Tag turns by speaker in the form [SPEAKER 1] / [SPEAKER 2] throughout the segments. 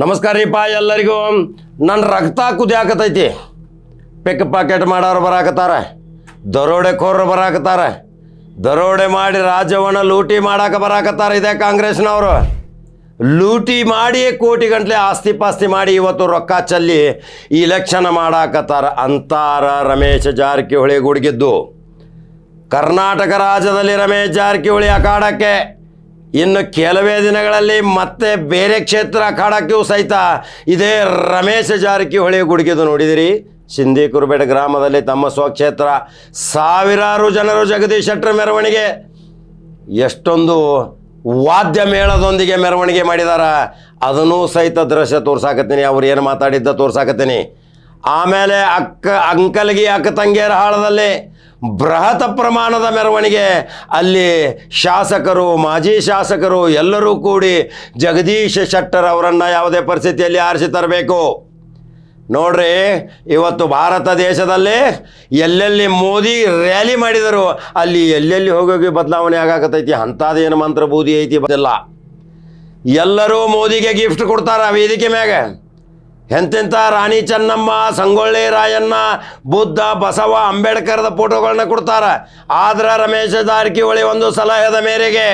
[SPEAKER 1] ನಮಸ್ಕಾರ ರೀಪ ಎಲ್ಲರಿಗೂ. ನನ್ನ ರಕ್ತ ಕುದಿಯಾಕತೈತಿ. ಪಿಕ್ ಪಾಕೆಟ್ ಮಾಡೋರು ಬರಾಕತ್ತಾರ. ದರೋಡೆಕೋರರು ಬರಾಕತ್ತಾರ. ದರೋಡೆ ಮಾಡಿ ರಾಜ್ಯವನ್ನು ಲೂಟಿ ಮಾಡಾಕ ಬರಾಕತ್ತಾರ ಇದೇ ಕಾಂಗ್ರೆಸ್ನವರು. ಲೂಟಿ ಮಾಡಿ ಕೋಟಿ ಗಂಟ್ಲೆ ಆಸ್ತಿ ಪಾಸ್ತಿ ಮಾಡಿ ಇವತ್ತು ರೊಕ್ಕ ಚಲ್ಲಿ ಇಲೆಕ್ಷನ್ ಮಾಡಾಕತ್ತಾರ ಅಂತಾರ ರಮೇಶ್ ಜಾರಕಿಹೊಳಿ ಗುಡುಗಿದ್ದು. ಕರ್ನಾಟಕ ರಾಜ್ಯದಲ್ಲಿ ರಮೇಶ್ ಜಾರಕಿಹೊಳಿ ಅಖಾಡಕ್ಕೆ. ಇನ್ನು ಕೆಲವೇ ದಿನಗಳಲ್ಲಿ ಮತ್ತೆ ಬೇರೆ ಕ್ಷೇತ್ರ ಕಾಡಕ್ಕೂ ಸಹಿತ ಇದೇ ರಮೇಶ ಜಾರಕಿಹೊಳಿ ಗುಡುಗಿದು ನೋಡಿದಿರಿ. ಸಿಂಧಿ ಕುರುಬೇಡ ಗ್ರಾಮದಲ್ಲಿ ತಮ್ಮ ಸ್ವಕ್ಷೇತ್ರ ಸಾವಿರಾರು ಜನರು ಜಗದೀಶ್ ಶೆಟ್ಟರ್ ಮೆರವಣಿಗೆ. ಎಷ್ಟೊಂದು ವಾದ್ಯ ಮೇಳದೊಂದಿಗೆ ಮೆರವಣಿಗೆ ಮಾಡಿದಾರ. ಅದನ್ನೂ ಸಹಿತ ದೃಶ್ಯ ತೋರ್ಸಾಕತ್ತೀನಿ. ಅವ್ರು ಏನು ಮಾತಾಡಿದ್ದ ತೋರ್ಸಾಕತ್ತೀನಿ. ಆಮೇಲೆ ಅಕ್ಕ, ಅಂಕಲ್ಗಿ ಅಕ್ಕ ತಂಗಿಯರ ಹಾಳದಲ್ಲಿ ಬೃಹತ್ ಪ್ರಮಾಣದ ಮೆರವಣಿಗೆ. ಅಲ್ಲಿ ಶಾಸಕರು, ಮಾಜಿ ಶಾಸಕರು ಎಲ್ಲರೂ ಕೂಡಿ ಜಗದೀಶ್ ಶೆಟ್ಟರ್ ಅವರನ್ನು ಯಾವುದೇ ಪರಿಸ್ಥಿತಿಯಲ್ಲಿ ಆರಿಸಿ ತರಬೇಕು. ನೋಡ್ರಿ, ಇವತ್ತು ಭಾರತ ದೇಶದಲ್ಲಿ ಎಲ್ಲೆಲ್ಲಿ ಮೋದಿ ರ್ಯಾಲಿ ಮಾಡಿದರು ಅಲ್ಲಿ ಎಲ್ಲೆಲ್ಲಿ ಹೋಗೋಗಿ ಬದಲಾವಣೆ ಆಗಾಕತೈತಿ ಅಂಥದ್ದೇನು ಮಂತ್ರ ಬೂದಿ ಐತಿ, ಬದಲ್ಲ. ಎಲ್ಲರೂ ಮೋದಿಗೆ ಗಿಫ್ಟ್ ಕೊಡ್ತಾರೆ ವೇದಿಕೆ ಮ್ಯಾಗ. ಎಂತೆಂಥ ರಾಣಿ ಚೆನ್ನಮ್ಮ, ಸಂಗೊಳ್ಳಿ ರಾಯಣ್ಣ, ಬುದ್ಧ, ಬಸವ, ಅಂಬೇಡ್ಕರ್ದ ಫೋಟೋಗಳನ್ನ ಕೊಡ್ತಾರೆ. ಆದ್ರೆ ರಮೇಶ ಜಾರಕಿಹೊಳಿ ಒಂದು ಸಲಹೆದ ಮೇರೆಗೆ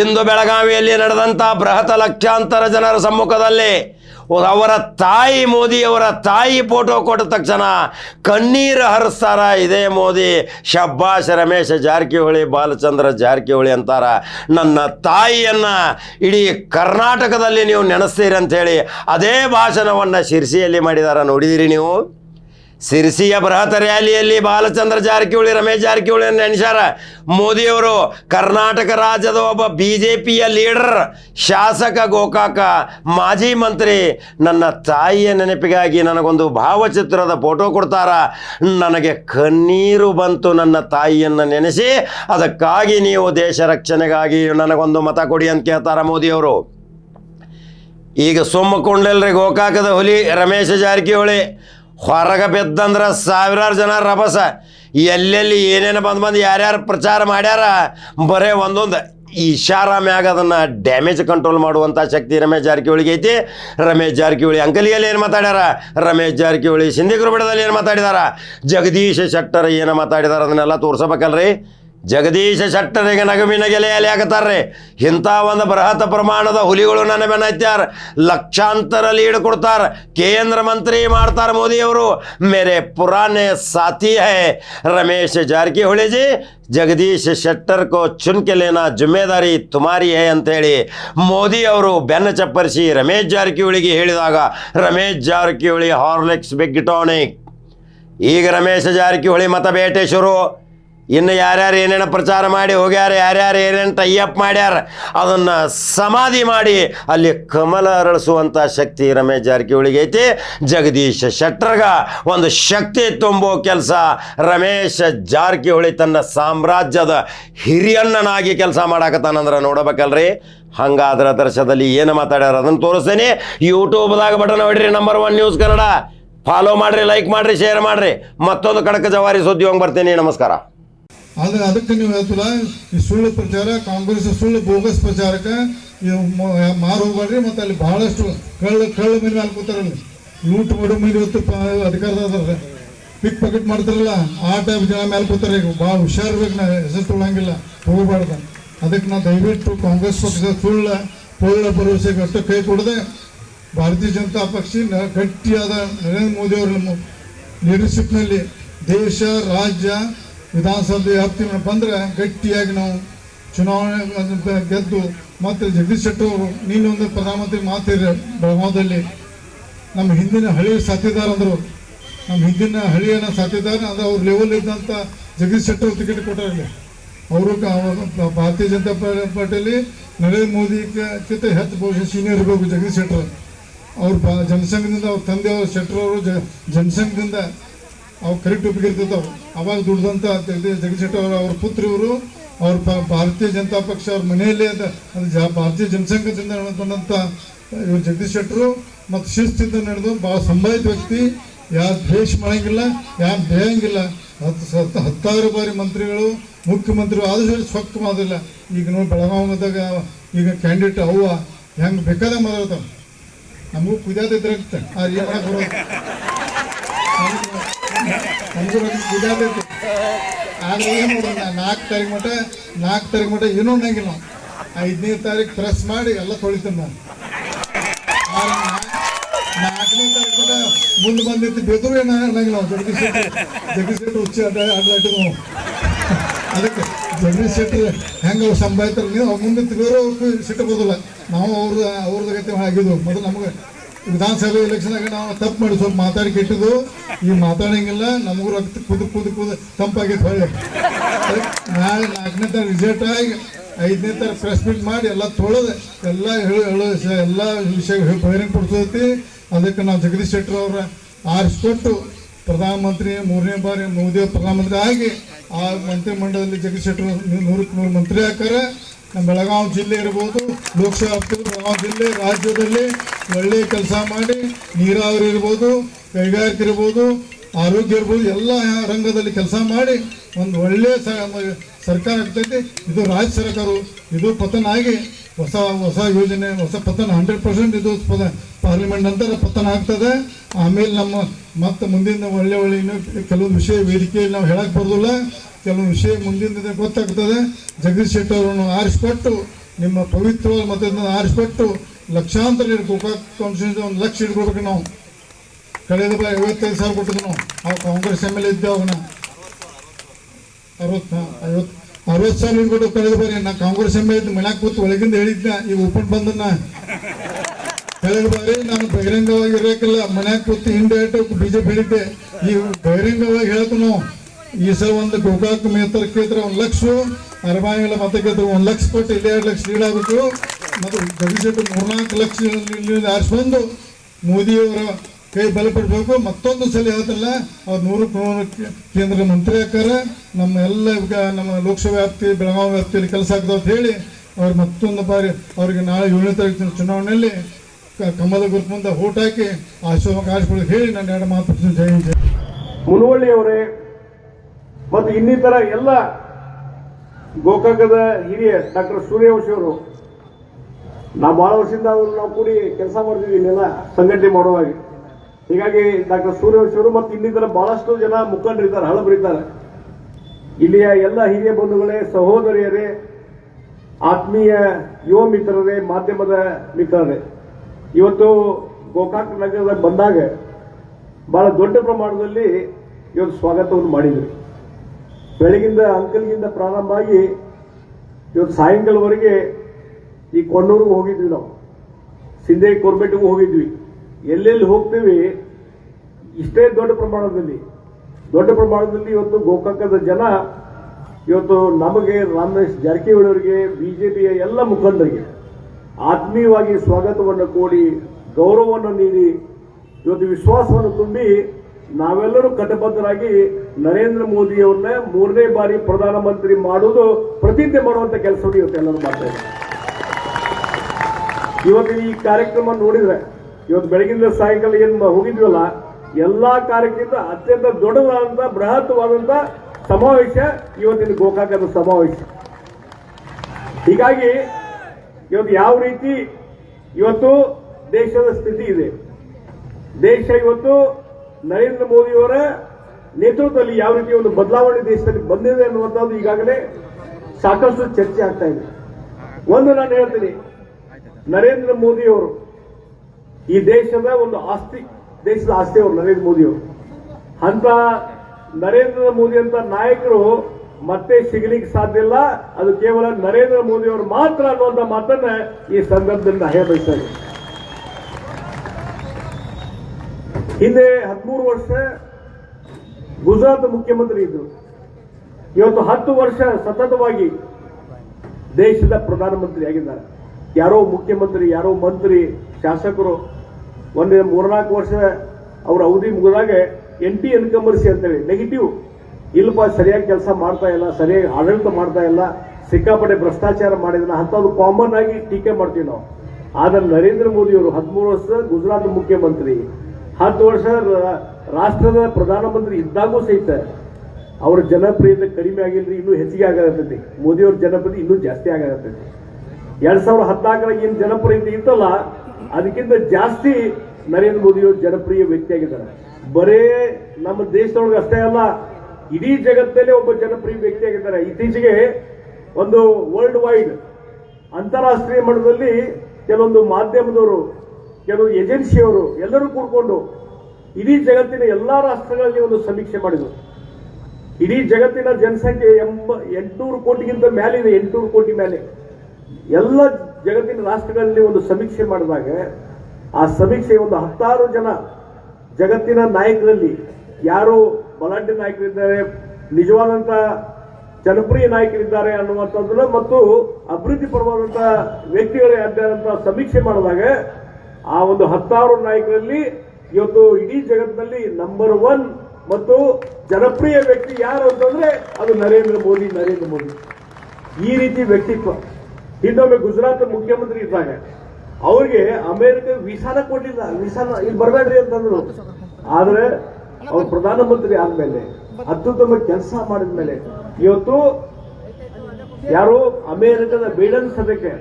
[SPEAKER 1] ಇಂದು ಬೆಳಗಾವಿಯಲ್ಲಿ ನಡೆದಂಥ ಬೃಹತ್ ಲಕ್ಷಾಂತರ ಜನರ ಸಮ್ಮುಖದಲ್ಲಿ ಅವರ ತಾಯಿ ಮೋದಿಯವರ ತಾಯಿ ಫೋಟೋ ಕೊಟ್ಟ ತಕ್ಷಣ ಕಣ್ಣೀರು ಹರಿಸ್ತಾರ. ಇದೇ ಮೋದಿ, ಶಬ್ಬಾಷ್ ರಮೇಶ್ ಜಾರಕಿಹೊಳಿ, ಬಾಲಚಂದ್ರ ಜಾರಕಿಹೊಳಿ ಅಂತಾರ. ನನ್ನ ತಾಯಿಯನ್ನು ಇಡೀ ಕರ್ನಾಟಕದಲ್ಲಿ ನೀವು ನೆನೆಸ್ತೀರಿ ಅಂಥೇಳಿ ಅದೇ ಭಾಷಣವನ್ನು ಶಿರ್ಸಿಯಲ್ಲಿ ಮಾಡಿದಾರ ನೋಡಿದಿರಿ ನೀವು? ಸಿರ್ಸಿಯ ಬೃಹತ್ ರ್ಯಾಲಿಯಲ್ಲಿ ಬಾಲಚಂದ್ರ ಜಾರಕಿಹೊಳಿ, ರಮೇಶ್ ಜಾರಕಿಹೊಳಿಯನ್ನು ನೆನೆಸ್ಯಾರ ಮೋದಿಯವರು ಕರ್ನಾಟಕ ರಾಜ್ಯದ ಒಬ್ಬ ಬಿ ಜೆ ಪಿಯ ಲೀಡರ್, ಶಾಸಕ ಗೋಕಾಕ, ಮಾಜಿ ಮಂತ್ರಿ. ನನ್ನ ತಾಯಿಯ ನೆನಪಿಗಾಗಿ ನನಗೊಂದು ಭಾವಚಿತ್ರದ ಫೋಟೋ ಕೊಡ್ತಾರ. ನನಗೆ ಕಣ್ಣೀರು ಬಂತು ನನ್ನ ತಾಯಿಯನ್ನು ನೆನೆಸಿ. ಅದಕ್ಕಾಗಿ ನೀವು ದೇಶ ರಕ್ಷಣೆಗಾಗಿ ನನಗೊಂದು ಮತ ಕೊಡಿ ಅಂತ ಕೇಳ್ತಾರ ಮೋದಿಯವರು. ಈಗ ಸೋಮಕೊಂಡಲ್ರಿ ಗೋಕಾಕದ ಹುಲಿ, ರಮೇಶ ಜಾರಕಿಹೊಳಿ. ಹೊರಗೆ ಬಿದ್ದಂದ್ರೆ ಸಾವಿರಾರು ಜನ ರಭಸ. ಎಲ್ಲೆಲ್ಲಿ ಏನೇನು ಬಂದು ಬಂದು ಯಾರ್ಯಾರು ಪ್ರಚಾರ ಮಾಡ್ಯಾರ, ಬರೇ ಒಂದೊಂದು ಮ್ಯಾಗ ಅದನ್ನು ಡ್ಯಾಮೇಜ್ ಕಂಟ್ರೋಲ್ ಮಾಡುವಂಥ ಶಕ್ತಿ ರಮೇಶ್ ಜಾರಕಿಹೊಳಿಗೆ ಐತಿ. ರಮೇಶ್ ಜಾರಕಿಹೊಳಿ ಅಂಕಲಿಯಲ್ಲಿ ಏನು ಮಾತಾಡ್ಯಾರ? ರಮೇಶ್ ಜಾರಕಿಹೊಳಿ ಸಿಂಧಿ ಬಿಡದಲ್ಲಿ ಏನು ಮಾತಾಡಿದಾರ? ಜಗದೀಶ್ ಶೆಟ್ಟರ್ ಏನು ಮಾತಾಡಿದಾರ ಅದನ್ನೆಲ್ಲ ತೋರ್ಸಬೇಕಲ್ರಿ? ಜಗದೀಶ ಶೆಟ್ಟರಿಗೆ ನಗುವಿನ ಗೆಲೆಯಲ್ಲಿ ಎಲೆ ಹಾಕತ್ತಾರ್ರಿ. ಇಂಥ ಒಂದು ಬೃಹತ್ ಪ್ರಮಾಣದ ಹುಲಿಗಳು ನನ್ನ ಬೆನ್ನ ಹತ್ಯಾರ. ಲಕ್ಷಾಂತರ ಲೀಡ್ ಕೊಡ್ತಾರೆ. ಕೇಂದ್ರ ಮಂತ್ರಿ ಮಾಡ್ತಾರೆ ಮೋದಿಯವರು. ಮೇರೆ ಪುರಾಣೆ ಸಾಥಿ ಹೇ. ರಮೇಶ್ ಜಾರಕಿಹೊಳಿ ಜಿ, ಜಗದೀಶ್ ಶೆಟ್ಟರ್ ಕೋ ಚುನ್ ಕೆ ಲೇನಾ ಜುಮ್ಮೇದಾರಿ ತುಮಾರಿ ಹೇ ಅಂತೇಳಿ ಮೋದಿ ಅವರು ಬೆನ್ನ ಚಪ್ಪರಿಸಿ ರಮೇಶ್ ಜಾರಕಿಹೊಳಿಗೆ ಹೇಳಿದಾಗ Ramesh Jarkiholi Horlicks big tonic ಈಗ ರಮೇಶ್ ಜಾರಕಿಹೊಳಿ ಮತ ಬೇಟೆ ಶುರು. ಇನ್ನು ಯಾರ್ಯಾರು ಏನೇನು ಪ್ರಚಾರ ಮಾಡಿ ಹೋಗ್ಯಾರ, ಯಾರ್ಯಾರು ಏನೇನು ಟೈಅಪ್ ಮಾಡ್ಯಾರ, ಅದನ್ನು ಸಮಾಧಿ ಮಾಡಿ ಅಲ್ಲಿ ಕಮಲ ಅರಳಿಸುವಂಥ ಶಕ್ತಿ ರಮೇಶ್ ಜಾರಕಿಹೊಳಿಗೆ ಐತಿ. ಜಗದೀಶ್ ಶೆಟ್ಟರ್ಗ ಒಂದು ಶಕ್ತಿ ತುಂಬೋ ಕೆಲಸ ರಮೇಶ್ ಜಾರಕಿಹೊಳಿ ತನ್ನ ಸಾಮ್ರಾಜ್ಯದ ಹಿರಿಯಣ್ಣನಾಗಿ ಕೆಲಸ ಮಾಡಾಕತ್ತಾನಂದ್ರೆ ನೋಡಬೇಕಲ್ರಿ. ಹಂಗಾದ್ರೆ ದರ್ಶದಲ್ಲಿ ಏನು ಮಾತಾಡ್ಯಾರ ಅದನ್ನು ತೋರಿಸ್ತೇನೆ. ಯೂಟ್ಯೂಬ್ದಾಗ button ಹೊಡ್ರಿ number one news Kannada. Follow ಮಾಡಿರಿ ಲೈಕ್ ಮಾಡಿರಿ ಶೇರ್ ಮಾಡಿರಿ. ಮತ್ತೊಂದು ಕಡಕ ಜವಾರಿ ಸುದ್ದಿ ಹೋಗಿ ಬರ್ತೀನಿ. ನಮಸ್ಕಾರ.
[SPEAKER 2] ಆದ್ರೆ ಅದಕ್ಕೆ ನೀವು ಹೇಳ್ತಿಲ್ಲ ಈ ಸುಳ್ಳು ಪ್ರಚಾರ, ಕಾಂಗ್ರೆಸ್ ಸುಳ್ಳು ಬೋಗಸ್ ಪ್ರಚಾರಕ್ಕೆ ಮಾರು ಹೋಗ್ಬೇಡ್ರಿ, ಮತ್ತೆ ಅಲ್ಲಿ ಬಹಳಷ್ಟು ಕಳ್ಳ ಕಳ್ಳ ಮೇಲೆ ಮೇಲೆ ಕೂತಾರಲ್ಲಿ. ಲೂಟ್ ಮಾಡೋ ಮೇಲೆ ಇವತ್ತು ಅಧಿಕಾರ ಅಧಿಕಾರದಾಗ ಪಿಕ್ ಪಾಕೆಟ್ ಮಾಡ್ತಾರಲ್ಲ, ಆ ಟೈಪ್ ಜನ ಮೇಲೆ ಕೂತಾರೆ ಈಗ. ಭಾಳ ಹುಷಾರಿರ್ಬೇಕು ನಾ, ಹೆಸರು ತೊಗೊಳಂಗಿಲ್ಲ ಹೋಗಬಾರ್ದು. ಅದಕ್ಕೆ ನಾವು ದಯವಿಟ್ಟು ಕಾಂಗ್ರೆಸ್ ಪಕ್ಷದ ಸುಳ್ಳ ಪೊಳ್ಳ ಭರವಸೆಗೆ ಅಷ್ಟು ಕೈ ಕೊಡದೆ, ಭಾರತೀಯ ಜನತಾ ಪಕ್ಷ ನ- ಗಟ್ಟಿಯಾದ ನರೇಂದ್ರ ಮೋದಿ ಅವರ ಲೀಡರ್ಶಿಪ್ನಲ್ಲಿ ದೇಶ, ರಾಜ್ಯ ವಿಧಾನಸಭೆ ವ್ಯಾಪ್ತಿನ ಬಂದರೆ ಗಟ್ಟಿಯಾಗಿ ನಾವು ಚುನಾವಣೆ ಗೆದ್ದು ಮತ್ತು ಜಗದೀಶ್ ಶೆಟ್ಟರ್ ಅವರು ಒಂದು ಪ್ರಧಾನಮಂತ್ರಿ ಮಾತಿರಿ ಬೆಳಗಾವದಲ್ಲಿ ನಮ್ಮ ಹಿಂದಿನ ಹಳೆಯ ಸಾಥಿದಾರ ಅಂದರು. ನಮ್ಮ ಹಿಂದಿನ ಹಳಿಯನ್ನ ಸಾಥಿದಾರ ಅಂದ್ರೆ ಅವ್ರ ಲೆವೆಲ್ ಇದ್ದಂಥ ಜಗದೀಶ್ ಶೆಟ್ಟರ್ ಅವ್ರು ಟಿಕೆಟ್ ಕೊಟ್ಟಾರಲ್ಲಿ. ಅವರು ಭಾರತೀಯ ಜನತಾ ಪಾರ್ಟಿಯಲ್ಲಿ ನರೇಂದ್ರ ಮೋದಿಗಿಂತ ಹೆಚ್ಚು ಬಹುಶಃ ಸೀನಿಯರ್ ಇರಬೇಕು ಜಗದೀಶ್ ಶೆಟ್ಟರ್ ಅವ್ರ. ಬ ಜನಸಂಘದಿಂದ ಅವ್ರ ತಂದೆಯವರು ಶೆಟ್ಟರ್ ಅವರು ಜನಸಂಘದಿಂದ ಅವು ಕರೆಕ್ಟ್ ಒಪ್ಪಿಗೆ ಇರ್ತಿದ್ದವು ಅವಾಗ ದುಡ್ದಂಥ ಜಗದೀಶ್ ಶೆಟ್ಟರ್ ಅವರ ಅವ್ರ ಪುತ್ರ ಇವರು, ಅವ್ರ ಭಾರತೀಯ ಜನತಾ ಪಕ್ಷ ಅವ್ರ ಮನೆಯಲ್ಲೇ ಜಾ ಭಾರತೀಯ ಜನಸಂಘದಿಂದ ಬಂದಂಥ ಇವ್ರು ಜಗದೀಶ್ ಶೆಟ್ಟರು ಮತ್ತು ಶಿಸ್ತಿಂದ ನಡೆದು ಭಾಳ ಸಂಭಾವಿತ ವ್ಯಕ್ತಿ. ಯಾರು ದ್ವೇಷ ಮಾಡಂಗಿಲ್ಲ, ಯಾರು ಬೇಯಂಗಿಲ್ಲ ಹತ್ತು ಸತ್ತು ಹತ್ತಾರು ಬಾರಿ ಮಂತ್ರಿಗಳು, ಮುಖ್ಯಮಂತ್ರಿಗಳು ಆದರೂ ಸ್ವಕ್ತ ಮಾಡೋದಿಲ್ಲ ಈಗ ನೋಡಿ ಬೆಳಗಾವಿದಾಗ ಈಗ ಕ್ಯಾಂಡಿಡೇಟ್ ಅವ್ವ, ಹೆಂಗೆ ಬೇಕಾದ ಮಾತಾಡ್ತಾವೆ. ನಮಗೂ ಕುದಿಯೋದಿದ್ರಂತೆ ಆ, ಏನು ನಮಗೂ ರೊಕ್ಕ ಕುದಿಯೋದೈತಿ ಆದ್ರೆ ಏನು ಮಾಡೋದು? ನಾಲ್ಕು ತಾರೀಕು ಮಟ್ಟ, ನಾಲ್ಕು ತಾರೀಕು ಮಟ್ಟ ಏನೂ ನಾವು ಐದನೇ ತಾರೀಕು ಪ್ರೆಸ್ ಮಾಡಿ ಎಲ್ಲ ತೊಳಿತೀನಿ ನಾನು. ನಾಲ್ಕನೇ ತಾರೀಕು ಮಟ್ಟ ಮುಂದೆ ಬಂದಿತ್ತು ಬೆದರು ಏನು ಅನ್ನಂಗಿಲ್ಲ. ನಾವು ಜಗದೀಶ್ ಶೆಟ್ಟಿ ಜಗದೀಶ್ ಶೆಟ್ಟಿ ಹುಚ್ಚಿ ಅಡ್ಡ ಅಡ್ಡಾಟಿದ್ವು ನಾವು ಅದಕ್ಕೆ ಜಗದೀಶ್ ಶೆಟ್ಟಿ ಹೆಂಗೆ ಅವ್ರು ಸಂಭಾಯ್ತಾರೆ ನೀವು ಮುಂದೆ ಬೇರೆ ಸಿಟ್ಟು ಬರೋದಿಲ್ಲ. ನಾವು ಅವ್ರದ್ದು ಅವ್ರದ್ದು ಗತಿ ಆಗಿದ್ವು ಮೊದಲು ನಮಗೆ ವಿಧಾನಸಭೆ ಎಲೆಕ್ಷನ್ದಾಗ ನಾವು ತಪ್ಪು ಮಾಡಿ ಸ್ವಲ್ಪ ಮಾತಾಡಿ ಕೆಟ್ಟಿದ್ದು. ಈಗ ಮಾತಾಡಂಗಿಲ್ಲ, ನಮಗೂ ರಕ್ತ ಕುದು ಕುದು ಕುದು ತಂಪಾಗೈತೆ ಹೊಳೆ ನಾಳೆ ನಾಲ್ಕನೇ ತಾರೀಕು ರಿಸಲ್ಟ್ ಆಗಿ ಐದನೇ ತರ ಪ್ರೆಸ್ ಮೀಟ್ ಮಾಡಿ ಎಲ್ಲ ತೊಳೆದು ಎಲ್ಲ ಹೇಳು, ಹೇಳೋ ಎಲ್ಲ ವಿಷಯ ಬಹಿರಂಗಪಡಿಸೋತಿ ಅದಕ್ಕೆ ನಾವು ಜಗದೀಶ್ ಶೆಟ್ಟರ್ ಅವರ ಆರಿಸ್ಕೊಟ್ಟು ಪ್ರಧಾನಮಂತ್ರಿ, ಮೂರನೇ ಬಾರಿ ಮೋದಿ ಪ್ರಧಾನಮಂತ್ರಿ ಆಗಿ ಆ ಮಂತ್ರಿಮಂಡಲದಲ್ಲಿ ಜಗದೀಶ್ ಶೆಟ್ಟರ್ ನೂರಕ್ಕೆ ನೂರು ಮಂತ್ರಿ ಹಾಕಾರೆ ನಮ್ಮ ಬೆಳಗಾವಿ ಜಿಲ್ಲೆ ಇರ್ಬೋದು, ಲೋಕಸಭಾ ಬೆಳಗಾವಿ ಜಿಲ್ಲೆ, ರಾಜ್ಯದಲ್ಲಿ ಒಳ್ಳೆ ಕೆಲಸ ಮಾಡಿ, ನೀರಾವರಿ ಇರ್ಬೋದು, ಕೈಗಾರಿಕೆ ಇರ್ಬೋದು, ಆರೋಗ್ಯ ಇರ್ಬೋದು, ಎಲ್ಲ ರಂಗದಲ್ಲಿ ಕೆಲಸ ಮಾಡಿ ಒಂದು ಒಳ್ಳೆಯ ಸರ್ಕಾರ ಆಗ್ತೈತಿ ಇದು ರಾಜ್ಯ ಸರ್ಕಾರ ಇದು ಪತನ ಆಗಿ ಹೊಸ ಹೊಸ ಯೋಜನೆ, ಹೊಸ ಪತನ ಹಂಡ್ರೆಡ್ ಪರ್ಸೆಂಟ್ ಇದು ಪಾರ್ಲಿಮೆಂಟ್ ನಂತರ ಪತನ ಆಗ್ತದೆ. ಆಮೇಲೆ ನಮ್ಮ, ಮತ್ತೆ ಮುಂದಿನ ಒಳ್ಳೆ ಒಳ್ಳೆ ಇನ್ನೂ ಕೆಲವೊಂದು ವಿಷಯ ವೇದಿಕೆಯಲ್ಲಿ ನಾವು ಹೇಳಕ್ಕೆ ಬರೋದಿಲ್ಲ. ಕೆಲವೊಂದು ವಿಷಯ ಮುಂದಿನ ಗೊತ್ತಾಗ್ತದೆ. ಜಗದೀಶ್ ಶೆಟ್ಟಿ ಅವರನ್ನು ಆರಿಸ್ಕೊಟ್ಟು, ನಿಮ್ಮ ಪವಿತ್ರವಾದ ಮತದಿಂದ ಆರಿಸ್ಕೊಟ್ಟು ಲಕ್ಷಾಂತರ ಗೋಕಾಕ್ ಒಂದು ಲಕ್ಷ ಇಟ್ಕೊಳ್ಬೇಕು ನಾವು ಕಳೆದ ಬಾರಿ ಐವತ್ತೈದು ಸಾವಿರ ಕೊಟ್ಟಿದ್ವಿ ನಾವು. ಕಾಂಗ್ರೆಸ್ ಎಂ ಎಲ್ ಎ ಇದ್ದೆ ಅವನ ಅರವತ್ತು ಐವತ್ತು ಸಾವಿರ ಇಟ್ಕೊಟ್ಟು ಕಳೆದ ಬಾರಿ. ನಾ ಕಾಂಗ್ರೆಸ್ ಎಂ ಎಲ್ ಎದ್ದು ಮನ್ಯಾಗ ಕೂತು ಒಳಗಿಂದ ಹೇಳಿದ್ನ ಈಗ ಓಪನ್ ಬಂದನ್ನ. ಕಳೆದ ಬಾರಿ ನಾನು ಬಹಿರಂಗವಾಗಿ ಇರೋಕ್ಕಿಲ್ಲ ಮನ್ಯಾಗ ಕೂತು ಇಂಡೈರೆಕ್ಟ್ ಬಿಜೆಪಿ ಹೇಳಿದ್ದೆ. ಈ ಬಹಿರಂಗವಾಗಿ ಹೇಳ್ತು ನಾವು. ಈ ಸಲ ಒಂದು ಗೋಕಾಕ್ ಮೇತರ ಕೇಳಿದ್ರೆ ಒಂದು ಲಕ್ಷ ಅರಬಾಯಿಗಳ ಕೇತ್ರ ಒಂದು ಲಕ್ಷ ಕೊಟ್ಟು ಇಲ್ಲಿ ಎರಡು ಲಕ್ಷ ನೀಡಬೇಕು ಮತ್ತು ಜಗದೀಶ್ ಮೂರ್ನಾಲ್ಕು ಲಕ್ಷ ಆರಿಸ್ಬಂದು ಮೋದಿಯವರ ಕೈ ಬಲಪಡಬೇಕು ಮತ್ತೊಂದು ಸಲ ಹೇಳ್ತಲ್ಲ ಅವ್ರು ನೂರು ಕೇ- ಕೇಂದ್ರ ಮಂತ್ರಿ ಆಕಾರ ನಮ್ಮ ಎಲ್ಲ ನಮ್ಮ ಲೋಕಸಭೆ ವ್ಯಾಪ್ತಿ, ಬೆಳಗಾವಿ ವ್ಯಾಪ್ತಿಯಲ್ಲಿ ಕೆಲಸ ಆಗ್ತದೆ ಅಂತ ಹೇಳಿ ಅವ್ರು ಮತ್ತೊಂದು ಬಾರಿ ಅವರಿಗೆ ನಾಳೆ ಏಳನೇ ತಾರೀಕಿನ ಚುನಾವಣೆಯಲ್ಲಿ ಕಮಲ ಗುರುತು ಮುಂದೆ ಓಟ್ ಹಾಕಿ ಆಶೀರ್ವಾದ ಆರಿಸ್ಕೊಳ್ಳಿ ಹೇಳಿ ನನ್ನ ಎರಡು ಮಾತು ಜೈ ಜಯ
[SPEAKER 3] ಮುನವಳ್ಳಿಯವರೇ ಮತ್ತು ಇನ್ನಿತರ ಎಲ್ಲ ಗೋಕಾಕದ ಹಿರಿಯ ಡಾಕ್ಟರ್ ಸೂರ್ಯವಂಶಿ ಅವರು ನಾವು ಭಾಳ ವರ್ಷದಿಂದ ಅವರು ನಾವು ಕೂಡಿ ಕೆಲಸ ಮಾಡ್ತೀವಿ ಇಲ್ಲೆಲ್ಲ ಸಂಘಟನೆ ಮಾಡುವಾಗಿ. ಹೀಗಾಗಿ ಡಾಕ್ಟರ್ ಸೂರ್ಯವಂಶಿ ಅವರು ಮತ್ತು ಇನ್ನಿತರ ಬಹಳಷ್ಟು ಜನ ಮುಖಂಡರಿದ್ದಾರೆ ಹಳಬರಿದ್ದಾರೆ ಇಲ್ಲಿಯ ಎಲ್ಲ ಹಿರಿಯ ಬಂಧುಗಳೇ, ಸಹೋದರಿಯರೇ, ಆತ್ಮೀಯ ಯುವ ಮಿತ್ರರೇ, ಮಾಧ್ಯಮದ ಮಿತ್ರರೇ. ಇವತ್ತು ಗೋಕಾಕ್ ನಗರದ ಬಂದಾಗ ಬಹಳ ದೊಡ್ಡ ಪ್ರಮಾಣದಲ್ಲಿ ಇವತ್ತು ಸ್ವಾಗತವನ್ನು ಮಾಡಿದ್ರು ಬೆಳಗಿಂದ, ಅಂಕಲ್ಗಿಂದ ಪ್ರಾರಂಭ ಆಗಿ ಇವತ್ತು ಸಾಯಂಕಾಲವರೆಗೆ ಈ ಕೊಣ್ಣೂರಿಗೂ ಹೋಗಿದ್ವಿ ನಾವು. ಸಿಂಧೆ ಕೋರ್ಬೆಟ್ಗೂ ಹೋಗಿದ್ವಿ. ಎಲ್ಲೆಲ್ಲಿ ಹೋಗ್ತೀವಿ, ಇಷ್ಟೇ ದೊಡ್ಡ ಪ್ರಮಾಣದಲ್ಲಿ. ದೊಡ್ಡ ಪ್ರಮಾಣದಲ್ಲಿ ಇವತ್ತು ಗೋಕಾಕದ ಜನ, ಇವತ್ತು ನಮಗೆ ರಾಮೇಶ್ ಜಾರಕಿಹೊಳಿ ಅವರಿಗೆ ಬಿಜೆಪಿಯ ಎಲ್ಲ ಮುಖಂಡರಿಗೆ ಆತ್ಮೀಯವಾಗಿ ಸ್ವಾಗತವನ್ನು ಕೋಡಿ ಗೌರವವನ್ನು ನೀಡಿ, ಇವತ್ತು ವಿಶ್ವಾಸವನ್ನು ತುಂಬಿ ನಾವೆಲ್ಲರೂ ಕಟಬದ್ಧರಾಗಿ ನರೇಂದ್ರ ಮೋದಿಯವ್ರನ್ನ ಮೂರನೇ ಬಾರಿ ಪ್ರಧಾನಮಂತ್ರಿ ಮಾಡುವುದು ಪ್ರತಿಜ್ಞೆ ಮಾಡುವಂಥ ಕೆಲಸವನ್ನು ಇವತ್ತೆಲ್ಲರೂ ಮಾಡ್ತಾ ಇದ್ದಾರೆ. ಇವತ್ತು ಈ ಕಾರ್ಯಕ್ರಮ ನೋಡಿದ್ರೆ, ಇವತ್ತು ಬೆಳಗಿಂದ ಸಾಯಂಕಾಲ ಏನ್ ಹೋಗಿದ್ವಲ್ಲ, ಎಲ್ಲಾ ಕಾರ್ಯಕ್ಕಿಂತ ಅತ್ಯಂತ ದೊಡ್ಡದಾದಂತ ಬೃಹತ್ವಾದಂತ ಸಮಾವೇಶ ಇವತ್ತಿನ ಗೋಕಾಕದ ಸಮಾವೇಶ. ಹೀಗಾಗಿ, ಇವತ್ತು ಯಾವ ರೀತಿ ಇವತ್ತು ದೇಶದ ಸ್ಥಿತಿ ಇದೆ. ದೇಶ ಇವತ್ತು ನರೇಂದ್ರ ಮೋದಿಯವರ ನೇತೃತ್ವದಲ್ಲಿ ಯಾವ ರೀತಿ ಒಂದು ಬದಲಾವಣೆ ದೇಶದಲ್ಲಿ ಬಂದಿದೆ ಅನ್ನುವಂಥದ್ದು ಈಗಾಗಲೇ ಸಾಕಷ್ಟು ಚರ್ಚೆ ಆಗ್ತಾ ಇದೆ. ಒಂದು ನಾನು ಹೇಳ್ತೀನಿ ನರೇಂದ್ರ ಮೋದಿಯವರು ಈ ದೇಶದ ಒಂದು ಆಸ್ತಿ, ದೇಶದ ಆಸ್ತಿ ಅವರು, ನರೇಂದ್ರ ಮೋದಿ ಅವರು. ಅಂತ ನರೇಂದ್ರ ಮೋದಿ ಅಂತ ನಾಯಕರು ಮತ್ತೆ ಸಿಗಲಿಕ್ಕೆ ಸಾಧ್ಯ ಇಲ್ಲ. ಅದು ಕೇವಲ ನರೇಂದ್ರ ಮೋದಿ ಅವರು ಮಾತ್ರ ಅನ್ನುವಂತ ಮಾತನ್ನ ಈ ಸಂದರ್ಭದಿಂದ ಹೇಳಬಯಸ್ತಾ. ಹಿಂದೆ ಹದಿಮೂರು ವರ್ಷ ಗುಜರಾತ್ ಮುಖ್ಯಮಂತ್ರಿ ಇದ್ರು ಇವತ್ತು ಹತ್ತು ವರ್ಷ ಸತತವಾಗಿ ದೇಶದ ಪ್ರಧಾನಮಂತ್ರಿ ಆಗಿದ್ದಾರೆ. ಯಾರೋ ಮುಖ್ಯಮಂತ್ರಿ, ಯಾರೋ ಮಂತ್ರಿ, ಶಾಸಕರು ಒಂದು ಮೂರ್ನಾಲ್ಕು ವರ್ಷ ಅವ್ರ ಅವಧಿ ಮುಗಿದಾಗ ಟಿ ಎನ್ಕಂಬರ್ಸಿ ಅಂತೇಳಿ ನೆಗೆಟಿವ್ ಇಲ್ಲಪ್ಪ, ಸರಿಯಾಗಿ ಕೆಲಸ ಮಾಡ್ತಾ ಇಲ್ಲ, ಸರಿಯಾಗಿ ಆಡಳಿತ ಮಾಡ್ತಾ ಇಲ್ಲ, ಸಿಕ್ಕಾಪಟ್ಟೆ ಭ್ರಷ್ಟಾಚಾರ ಮಾಡಿದ್ರೆ, ಅಂಥದ್ದು ಕಾಮನ್ ಆಗಿ ಟೀಕೆ ಮಾಡ್ತೀವಿ ನಾವು. ಆದ್ರೆ ನರೇಂದ್ರ ಮೋದಿ ಅವರು ಹದಿಮೂರು ವರ್ಷ ಗುಜರಾತ್ ಮುಖ್ಯಮಂತ್ರಿ, ಹತ್ತು ವರ್ಷ ರಾಷ್ಟ್ರದ ಪ್ರಧಾನಮಂತ್ರಿ ಇದ್ದಾಗೂ ಸಹಿತ ಅವರ ಜನಪ್ರಿಯತೆ ಕಡಿಮೆ ಆಗಿಲ್ರಿ, ಇನ್ನೂ ಹೆಚ್ಚಿಗೆ ಆಗತ್ತೈತಿ ಮೋದಿಯವ್ರ ಜನಪ್ರಿಯತೆ ಇನ್ನೂ ಜಾಸ್ತಿ ಆಗತ್ತೈತಿ ಎರಡ್ ಸಾವಿರದ ಹದಿನಾಲ್ಕರಾಗ ಏನ್ ಜನಪ್ರಿಯತೆ ಇತ್ತಲ್ಲ, ಅದಕ್ಕಿಂತ ಜಾಸ್ತಿ ನರೇಂದ್ರ ಮೋದಿಯವರು ಜನಪ್ರಿಯ ವ್ಯಕ್ತಿಯಾಗಿದ್ದಾರೆ. ಬರೇ ನಮ್ಮ ದೇಶದೊಳಗೆ ಅಷ್ಟೇ ಅಲ್ಲ, ಇಡೀ ಜಗತ್ತಲ್ಲೇ ಒಬ್ಬ ಜನಪ್ರಿಯ ವ್ಯಕ್ತಿಯಾಗಿದ್ದಾರೆ. ಇತ್ತೀಚೆಗೆ ಒಂದು ವರ್ಲ್ಡ್ ವೈಡ್ ಅಂತಾರಾಷ್ಟ್ರೀಯ ಮಟ್ಟದಲ್ಲಿ ಕೆಲವೊಂದು ಮಾಧ್ಯಮದವರು, ಕೆಲವು ಏಜೆನ್ಸಿಯವರು ಎಲ್ಲರೂ ಕೂಡ್ಕೊಂಡು ಇಡೀ ಜಗತ್ತಿನ ಎಲ್ಲಾ ರಾಷ್ಟ್ರಗಳಲ್ಲಿ ಒಂದು ಸಮೀಕ್ಷೆ ಮಾಡಿದರು. ಇಡೀ ಜಗತ್ತಿನ ಜನಸಂಖ್ಯೆ ಎಂಬ ಎಂಟುನೂರು ಕೋಟಿಗಿಂತ ಮೇಲಿದೆ ಎಂಟುನೂರು ಕೋಟಿ ಮೇಲೆ ಎಲ್ಲ ಜಗತ್ತಿನ ರಾಷ್ಟ್ರಗಳಲ್ಲಿ ಒಂದು ಸಮೀಕ್ಷೆ ಮಾಡಿದಾಗ, ಆ ಸಮೀಕ್ಷೆ ಒಂದು ಹತ್ತಾರು ಜನ ಜಗತ್ತಿನ ನಾಯಕರಲ್ಲಿ ಯಾರು ಬಲಾಢ್ಯ ನಾಯಕರಿದ್ದಾರೆ, ನಿಜವಾದಂತ ಜನಪ್ರಿಯ ನಾಯಕರಿದ್ದಾರೆ ಅನ್ನುವಂಥದ್ದನ್ನ ಮತ್ತು ಅಭಿವೃದ್ಧಿ ಪರವಾದಂತ ವ್ಯಕ್ತಿಗಳೇ ಅಂತ ಸಮೀಕ್ಷೆ ಮಾಡಿದಾಗ, ಆ ಒಂದು ಹತ್ತಾರು ನಾಯಕರಲ್ಲಿ ಇವತ್ತು ಇಡೀ ಜಗತ್ತಿನಲ್ಲಿ ನಂಬರ್ ಒನ್ ಮತ್ತು ಜನಪ್ರಿಯ ವ್ಯಕ್ತಿ ಯಾರು ಅಂತಂದ್ರೆ ಅದು ನರೇಂದ್ರ ಮೋದಿ ನರೇಂದ್ರ ಮೋದಿ. ಈ ರೀತಿ ವ್ಯಕ್ತಿತ್ವ. ಇನ್ನೊಮ್ಮೆ ಗುಜರಾತ್ ಮುಖ್ಯಮಂತ್ರಿ ಇದ್ದಾಗ ಅವ್ರಿಗೆ ಅಮೆರಿಕ ವೀಸಾನ ಕೊಟ್ಟಿಲ್ಲ ವೀಸಾನ ಇಲ್ಲಿ ಬರಬೇಡ್ರಿ ಅಂತಂದ್ರು. ಆದ್ರೆ ಅವ್ರು ಪ್ರಧಾನಮಂತ್ರಿ ಆದ್ಮೇಲೆ ಅತ್ಯುತ್ತಮ ಕೆಲಸ ಮಾಡಿದ್ಮೇಲೆ ಇವತ್ತು ಯಾರು ಅಮೆರಿಕದ ಬೈಡನ್ ಸಭೆಗೆ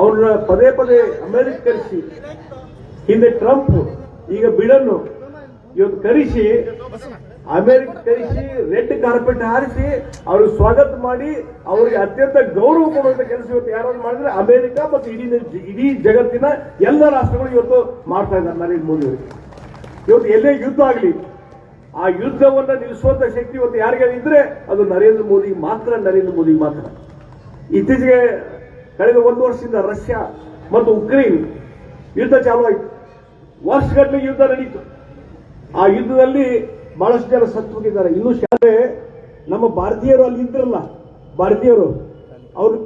[SPEAKER 3] ಅವ್ರನ್ನ ಪದೇ ಪದೇ ಅಮೆರಿಕ ಕರೆಸಿ, ಹಿಂದೆ ಟ್ರಂಪ್, ಈಗ ಬಿಡನ್ನು ಇವತ್ತು ಕರೆಸಿ ಅಮೆರಿಕ ಕೈಸಿ ರೆಡ್ ಕಾರ್ಪೆಟ್ ಹಾರಿಸಿ ಅವ್ರಿಗೆ ಸ್ವಾಗತ ಮಾಡಿ ಅವರಿಗೆ ಅತ್ಯಂತ ಗೌರವ ಕೊಡುವಂತ ಕೆಲಸ ಇವತ್ತು ಯಾರಾದ್ರು ಮಾಡಿದ್ರೆ ಅಮೆರಿಕ ಮತ್ತು ಇಡೀ ಇಡೀ ಜಗತ್ತಿನ ಎಲ್ಲ ರಾಷ್ಟ್ರಗಳು ಇವತ್ತು ಮಾಡ್ತಾ ಇದ್ದಾರೆ ನರೇಂದ್ರ ಮೋದಿ ಅವರಿಗೆ ಇವತ್ತು ಎಲ್ಲೇ ಯುದ್ಧ ಆಗಲಿ, ಆ ಯುದ್ಧವನ್ನ ನಿಲ್ಲಿಸುವಂತ ಶಕ್ತಿ ಇವತ್ತು ಯಾರಿಗೆ ಇದ್ರೆ ಅದು ನರೇಂದ್ರ ಮೋದಿ ಮಾತ್ರ, ನರೇಂದ್ರ ಮೋದಿ ಮಾತ್ರ. ಇತ್ತೀಚೆಗೆ ಕಳೆದ ಒಂದು ವರ್ಷದಿಂದ ರಷ್ಯಾ ಮತ್ತು ಉಕ್ರೇನ್ ಯುದ್ಧ ಚಾಲು ಆಯಿತು. ವರ್ಷಗಟ್ಟಲೆ ಯುದ್ಧ ನಡೀತು. ಆ ಯುದ್ಧದಲ್ಲಿ ಬಹಳಷ್ಟು ಜನ ಸತ್ತು ಹೋಗಿದ್ದಾರೆ. ಇನ್ನೂ ಶಾಲೆ ನಮ್ಮ ಭಾರತೀಯರು ಅಲ್ಲಿ ಇದ್ರಲ್ಲ ಭಾರತೀಯರು. ಅವರು